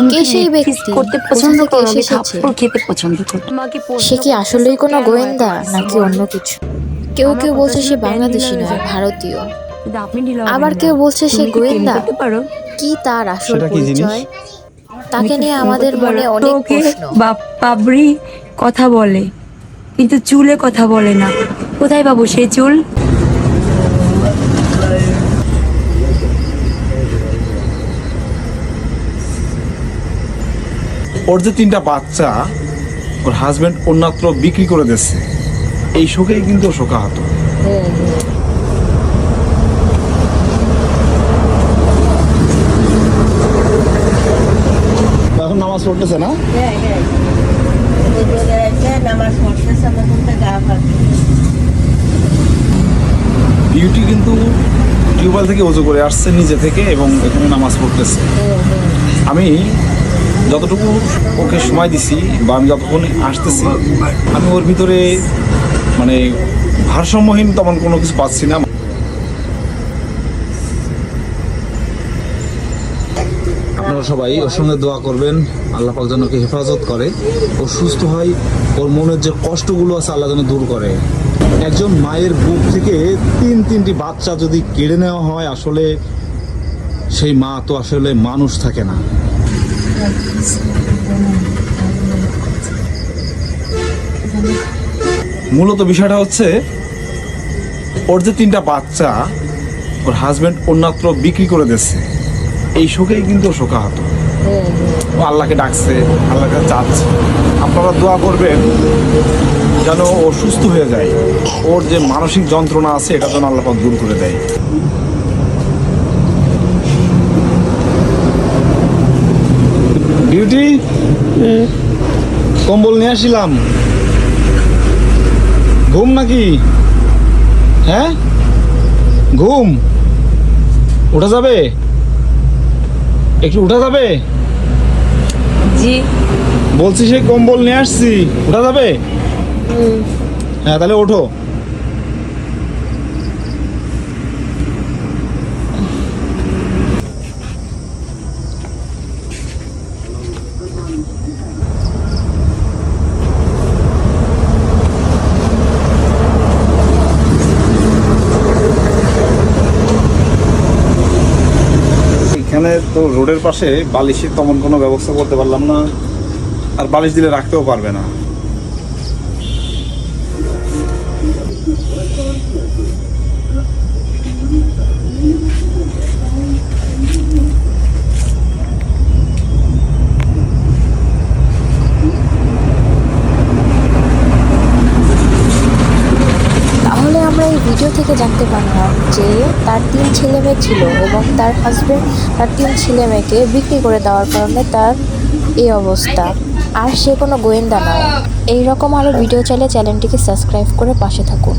পছন্দ কে সেই ব্যক্তি? করতে পছন্দ থেকে এসেছে? খেতে পছন্দ করি। সে কি আসলেই কোনো গোয়েন্দা নাকি অন্য কিছু? কেউ কেউ বলছে সে বাংলাদেশি নয় ভারতীয়। আবার কেউ বলছে সে গোয়েন্দা। কি তার আসল? পরিচয়? তাকে নিয়ে আমাদের মনে? অনেক প্রশ্ন। পাবরি কথা বলে কিন্তু চুলে কথা বলে না। কোথায় পাবো সেই চুল? ওর যে তিনটা বাচ্চা ওর হাজবেন্ড অন্যত্র বিক্রি করে দিচ্ছে এই শোকেই কিন্তু শোকাহত। এখন নামাজ পড়তেছে না? বিউটি কিন্তু টিউবওয়েল থেকে উজু করে আসছে নিজে থেকে এবং এখানে নামাজ পড়তেছে। আমি যতটুকু ওকে সময় দিছি বা আমি যতক্ষণ আসতেছি, আমি ওর ভিতরে মানে ভারসাম্যহীন তেমন কোনো কিছু পাচ্ছি না। আপনারা সবাই ওর সঙ্গে দোয়া করবেন, আল্লাহ পাক যেন হেফাজত করে। ও সুস্থ হয়, ওর মনের যে কষ্টগুলো আছে আল্লাহ যেন দূর করে। একজন মায়ের বুক থেকে তিন তিনটি বাচ্চা যদি কেড়ে নেওয়া হয়, আসলে সেই মা তো আসলে মানুষ থাকে না। মূলত বিষয়টা হচ্ছে, ওর যে তিনটা বাচ্চা, ওর হাজবেন্ড অন্যত্র বিক্রি করে দিচ্ছে। এই শোকেই কিন্তু ও শোকাহত। ও আল্লাহকে ডাকছে আল্লাহকে চাচ্ছে আপনারা দোয়া করবেন যেন ও সুস্থ হয়ে যায়। ওর যে মানসিক যন্ত্রণা আছে, এটা যেন আল্লাহ দূর করে দেয়। বিউটি কম্বল নিয়ে আসছিলাম ঘুম নাকি? হ্যাঁ? ঘুম। উঠা যাবে? একটু উঠা যাবে? জি। বলছি সেই কম্বল নিয়ে আসছি। উঠা যাবে? হ্যাঁ তাহলে ওঠো। এখানে তো রোডের পাশে বালিশের তেমন কোনো ব্যবস্থা করতে পারলাম না। আর বালিশ দিলে রাখতেও পারবে না। ভিডিও থেকে জানতে পারলাম যে তার তিন ছেলে মেয়ে ছিল এবং তার হাজব্যান্ড তার তিন ছেলে মেয়েকে বিক্রি করে দেওয়ার কারণে তার এই অবস্থা। আর সে কোনো গোয়েন্দা নয়। এইরকম আরও ভিডিও চাইলে চ্যানেলটিকে সাবস্ক্রাইব করে পাশে থাকুন।